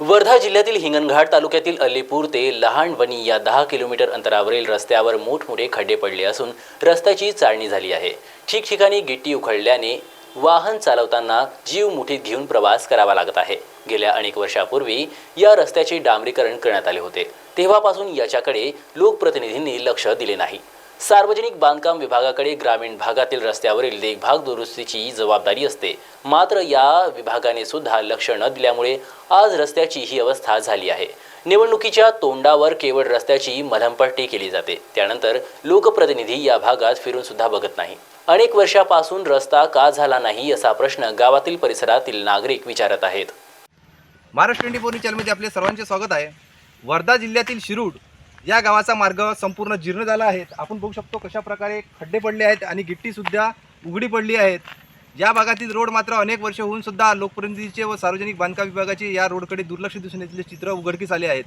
वर्धा जिल्ह्यातील हिंगणघाट तालुक्यातील अलीपूर ते लहानवणी या दहा किलोमीटर अंतरावरील रस्त्यावर मोठमोठे खड्डे पडले असून रस्त्याची चाळणी झाली आहे. ठिकठिकाणी गिट्टी उखळल्याने वाहन चालवताना जीव मुठीत घेऊन प्रवास करावा लागत आहे. गेल्या अनेक वर्षापूर्वी या रस्त्याचे डांबरीकरण करण्यात आले होते. तेव्हापासून याच्याकडे लोकप्रतिनिधींनी लक्ष दिले नाही. सार्वजनिक बांधकाम विभागाकडे ग्रामीण भागातील रस्त्यावरील देखभाल दुरुस्तीची जबाबदारी असते. मात्र या विभागाने सुद्धा लक्ष न दिल्यामुळे आज रस्त्याची ही अवस्था झाली आहे. निवडणुकीच्या तोंडावर केवळ रस्त्याची मलमपट्टी केली जाते. त्यानंतर लोकप्रतिनिधी या भागात फिरून सुद्धा बघत नाही. अनेक वर्षापासून रस्ता का झाला नाही असा प्रश्न गावातील परिसरातील नागरिक विचारत आहेत. महाराष्ट्र ट्वेंटी फोर चॅनलमध्ये आपले सर्वांचे स्वागत आहे. वर्धा जिल्ह्यातील शिरूड या गावाचा मार्ग संपूर्ण जीर्ण झाला आहे. आपण बघू शकतो कशा प्रकारे खड्डे पडले आहेत आणि गिट्टीसुद्धा उघडी पडली आहेत. या भागातील रोड मात्र अनेक वर्ष होऊन सुद्धा लोकप्रतिनिधीचे व सार्वजनिक बांधकाम विभागाचे या रोडकडे दुर्लक्ष दिसून येतले चित्र उघडकीस आले आहेत.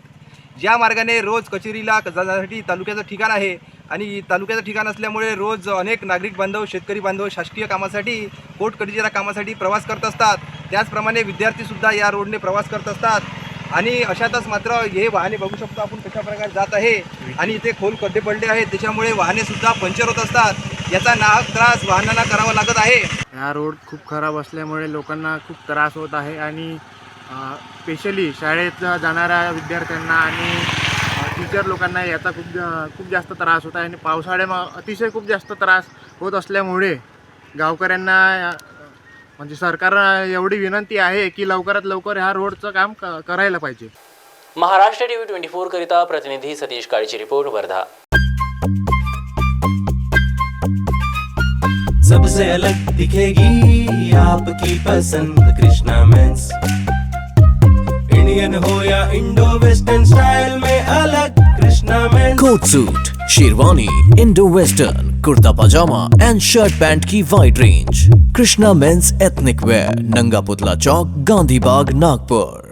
ज्या मार्गाने रोज कचेरीला जाण्यासाठी तालुक्याचं ठिकाण आहे आणि तालुक्याचं ठिकाण असल्यामुळे रोज अनेक नागरिक बांधव शेतकरी बांधव शासकीय कामासाठी कोर्ट कचेरीच्या कामासाठी प्रवास करत असतात. त्याचप्रमाणे विद्यार्थीसुद्धा या रोडने प्रवास करत असतात. आणि अशातच मात्र हे वाहने बघू शकतो आपण कशा प्रकारे जात आहे. आणि इथे खोल खड्डे पडले आहेत. त्याच्यामुळे वाहने सुद्धा पंक्चर होत असतात. याचा नाहक त्रास वाहनांना करावा लागत आहे. हा रोड खूप खराब असल्यामुळे लोकांना खूप त्रास होत आहे आणि स्पेशली शाळेत जाणाऱ्या विद्यार्थ्यांना आणि टीचर लोकांना याचा खूप खूप जास्त त्रास होत आहे. आणि पावसाळ्यामा अतिशय खूप जास्त त्रास होत असल्यामुळे गावकऱ्यांना म्हणजे सरकार एवढी विनंती आहे की लवकरात लवकर ह्या रोडचं काम करायला पाहिजे. महाराष्ट्र टीव्ही ट्वेंटी फोर करिता प्रतिनिधी सतीश काळीची रिपोर्ट वर्धा. सबसे अलग दिखेगी आपकी पसंद कृष्णा मेंस। इंडियन हो या इंडो वेस्टर्न स्टाइल में अलग Krishna men's. Coat suit. Sherwani Indo western kurta pajama and shirt pant की wide range Krishna men's ethnic wear Nanga Putla Chowk Gandhi बाग नागपुर